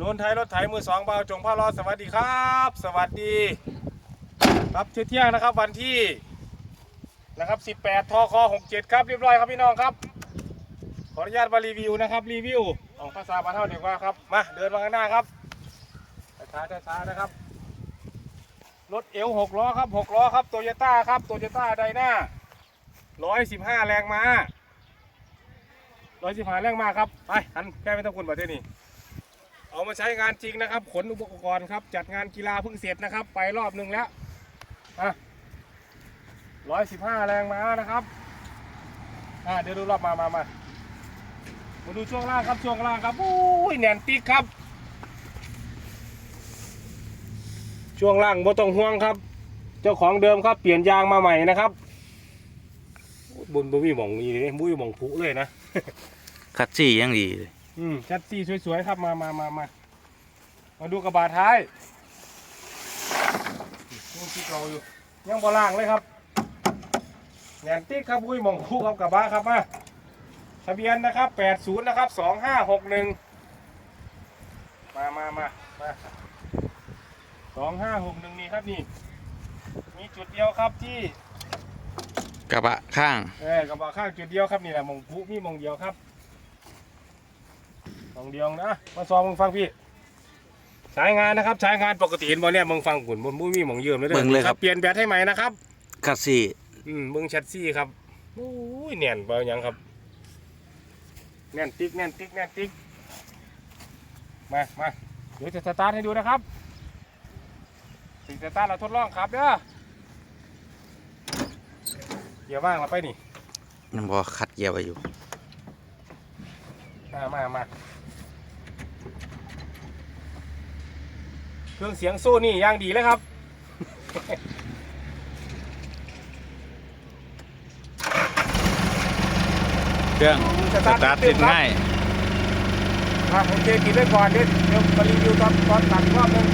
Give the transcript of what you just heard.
นนไทยรถไถมือสองเบาจงพ่อรอสวัสดีครับ สวัสดี ครับเที่ยงนะครับวันที่นะครับ 18ทค67 ครับเรียบร้อยครับพี่น้องครับ ขออนุญาตมารีวิวนะครับรีวิวของภาษาบ้านเท่าเดียวว่าครับมาเดินมาข้างหน้าครับช้าช้านะครับรถเอวหกล้อครับหกล้อครับโตโยต้าครับโตโยต้าไดนาร้อยสิบห้าแรงมาร้อยสิบห้าแรงมาครับไปหันแค่ไม่ต้องคุณประเทศนี้ เอามาใช้งานจริงนะครับ ขนอุปกรณ์ครับ จัดงานกีฬาเพิ่งเสร็จนะครับ ไปรอบหนึ่งแล้วอะร้อยสิบห้าแรงม้านะครับอะเดี๋ยวดูรอบมามามามาดูช่วงล่างครับช่วงล่างครับอุ้ยแน่นติ๊กครับ ช่วงล่างบ่ต้องห่วงครับ เจ้าของเดิมครับเปลี่ยนยางมาใหม่นะครับบุญบุมีหมองมีเลยบุมีหมองผุเลยนะคัดซี่ยังดีเลย อืมชัดซี่สวยๆครับมามามามามาดูกระบะท้ายยังคิดเราอยู่ยังบ่ล่างเลยครับแหนนติ๊กครับบุ้ยหมองผุครับกระบะครับมาทะเบียนนะครับ80นะครับ2561มามามามา2561นี่ครับนี่ มีจุดเดียวครับที่กระบะข้าง เออกระบอกข้างจุดเดียวครับนี่แหละหมองผู้มีหมองเดียวครับหม องเดียวนะมาซองมึงฟังพี่ใช้งานนะครับใช้งานปกติเห็นบ่เนี่ยมึงฟังขุนบนผู้มีหมองเยิมเลยด้อเบิ่งเลยครับ เปลี่ยนแบตให้ใหม่นะครับคัดซี่อืมมึงชัดซี่ครับโอ้ยแน่นเบาหยังครับแน่นติ๊กแน่นติ๊กแน่นติ๊กมามาเดี๋ยวจะสตาร์ทให้ดูนะครับสิ่งสตาร์ทเราทดลองครับเด้อเดี๋ยวว่างเราไปนี่ยังพอคัดเกียร์ไว้อยู่ มามามาเครื่องเสียงสู้นี่อย่างดีเลยครับ เครื่องสตาร์ทติดง่ายมาโอเคกินได้ก่อนเดี๋ยวเดี๋ยวมารีวิวตอนตอนตัดอีกรอบหนึง